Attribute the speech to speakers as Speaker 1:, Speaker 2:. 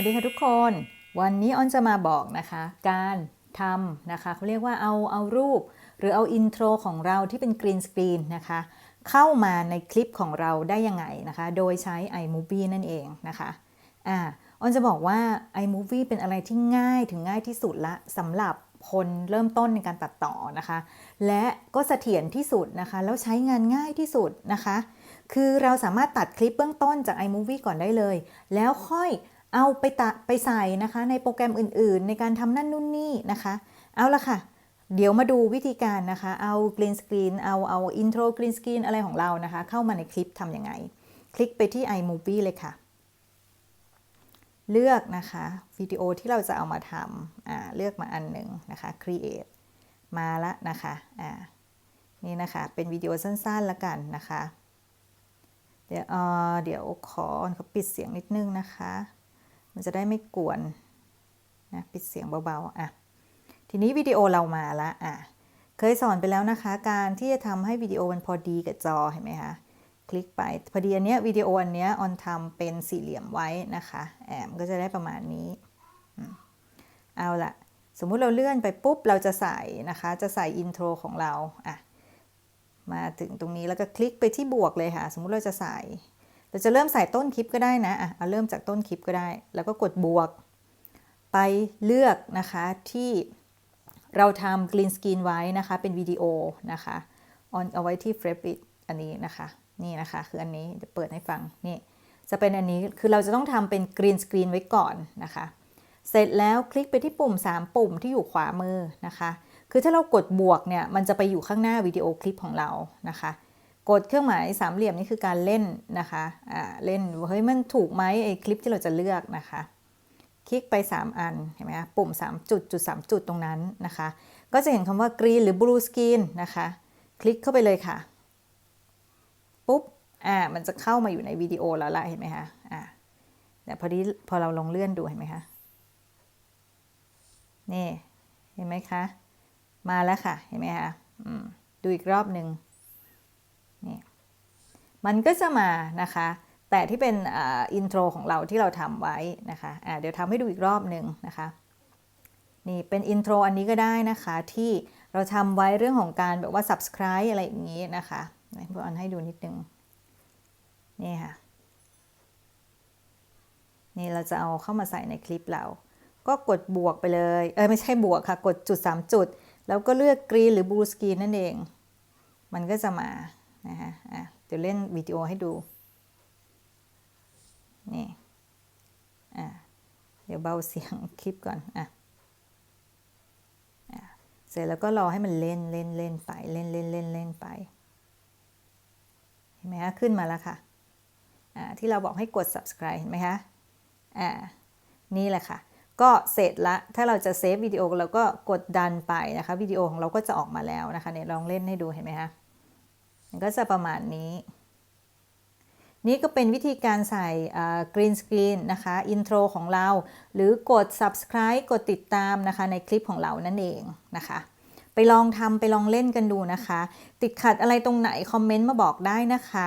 Speaker 1: วัสดีค่ะทุกคน วันนี้ออนจะมาบอกนะคะ การทำนะคะเขาเรียกว่าเอาเอารูป หรือเอาอินโทรของเราที่เป็นกรีนสกรีนนะคะ เข้ามาในคลิปของเราได้ยังไงนะคะ โดยใช้ iMovie นั่นเองนะคะอ่าออนจะบอกว่า iMovie เป็นอะไรที่ง่ายถึงง่ายที่สุดละสำหรับคนเริ่มต้นในการตัดต่อนะคะ และก็เสถียรที่สุดนะคะ แล้วใช้งานง่ายที่สุดนะคะ คือเราสามารถตัดคลิปเบื้องต้นจาก iMovie ก่อนได้เลย แล้วค่อย เอาไปตัดไปใส่นะคะในโปรแกรมอื่นๆ ในการทำนั่นนู่นนี่นะคะ เอาละค่ะ เดี๋ยวมาดูวิธีการนะคะ เอา green screen เอาเอา intro green screen อะไรของเรานะคะ เข้ามาในคลิปทำยังไง คลิกไปที่ iMovie เลยค่ะ เลือกนะคะวิดีโอที่เราจะเอามาทำอ่าเลือกมาอันหนึ่งนะคะ create มาละนะคะอ่านี่นะคะเป็นวิดีโอสั้นๆละกันนะคะ เดี๋ยวเเดี๋ยวขอขาปิดเสียงนิดนึงนะคะ มันจะได้ไม่กวนนะปิดเสียงเบาๆอะทีนี้วิดีโอเรามาละอะเคยสอนไปแล้วนะคะ การที่จะทำให้วิดีโอมันพอดีกับจอเห็นไหมคะคลิกไปพอดีอันเนี้ยวิดีโออันเนี้ยออนทำเป็นสี่เหลี่ยมไว้นะคะแอมก็จะได้ประมาณนี้อืมเอาละสมมุติเราเลื่อนไปปุ๊บเราจะใส่นะคะ จะใส่อินโทรของเราอะมาถึงตรงนี้แล้วก็คลิกไปที่บวกเลยค่ะ สมมุติเราจะใส่ เราจะเริ่มใส่ต้นคลิปก็ได้นะอะเอาเริ่มจากต้นคลิปก็ได้ แล้วก็กดบวก ไปเลือกนะคะที่เราทำ green screen ไว้นะคะ เป็นวิดีโอนะคะ on เอาไว้ที่ f r e p it อันนี้นะคะ นี่นะคะคืออันนี้จะเปิดให้ฟังนี่จะเป็นอันนี้คือเราจะต้องทำเป็น green screen ไว้ก่อนนะคะ เสร็จแล้วคลิกไปที่ปุ่ม 3 ปุ่มที่อยู่ขวามือนะคะ คือถ้าเรากดบวกเนี่ยมันจะไปอยู่ข้างหน้าวิดีโอคลิปของเรานะคะ กดเครื่องหมายสามเหลี่ยมนี่คือการเล่นนะคะอ่าเล่นเฮ้ยมันถูกไหมไอ้คลิปที่เราจะเลือกนะคะ คลิกไป 3 อันเห็นไหมคะปุ่ม 3 จุดจุด3จุดตรงนั้นนะคะ ก็จะเห็นคำว่า green หรือ blue screen นะคะ คลิกเข้าไปเลยค่ะ ปุ๊บอ่ามันจะเข้ามาอยู่ในวิดีโอแล้วละเห็นไหมคะอ่าแต่พอดีพอเราลองเลื่อนดูเห็นไหมคะนี่เห็นไหมคะ มาแล้วค่ะ เห็นไหมคะอืมดูอีกรอบหนึ่ง นี่มันก็จะมานะคะ แต่ที่เป็นอินโทรของเราที่เราทำไว้นะคะะเดี๋ยวทำให้ดูอีกรอบหนึ่งนะคะ นี่เป็นอินโทรอันนี้ก็ได้นะคะที่เราทำไว้เรื่องของการแบบว่า subscribe อะไรอย่างนี้นะคะเพื่ออันให้ดูนิดนึง นี่ค่ะ นี่เราจะเอาเข้ามาใส่ในคลิปเรา ก็กดบวกไปเลย เออไม่ใช่บวกค่ะ กดจุด 3 จุด แล้วก็เลือกกรีนหรือบูสกรีนนั่นเอง มันก็จะมา นะคะอะเดี๋ยวเล่นวิดีโอให้ดู นี่ อะ เดี๋ยวเบาเสียงคลิปก่อน อะเสร็จแล้วก็รอให้มันเล่นเล่นเล่นไปเล่นเล่นเล่นเล่นไป เห็นไหมคะขึ้นมาแล้วค่ะอ่าที่เราบอกให้กด subscribe เห็นไหมคะอ่านี่แหละค่ะ ก็เสร็จละ ถ้าเราจะเซฟวิดีโอเราก็กดดันไปนะคะวิดีโอของเราก็จะออกมาแล้วนะคะเนี่ยลองเล่นให้ดูเห็นไหมคะ มันก็จะประมาณนี้ นี่ก็เป็นวิธีการใส่กรีนสกรีนนะคะ อินโทรของเรา หรือกด subscribe กดติดตามนะคะ ในคลิปของเรานั่นเองนะคะไปลองทำไปลองเล่นกันดูนะคะ ติดขัดอะไรตรงไหน คอมเมนต์มาบอกได้นะคะ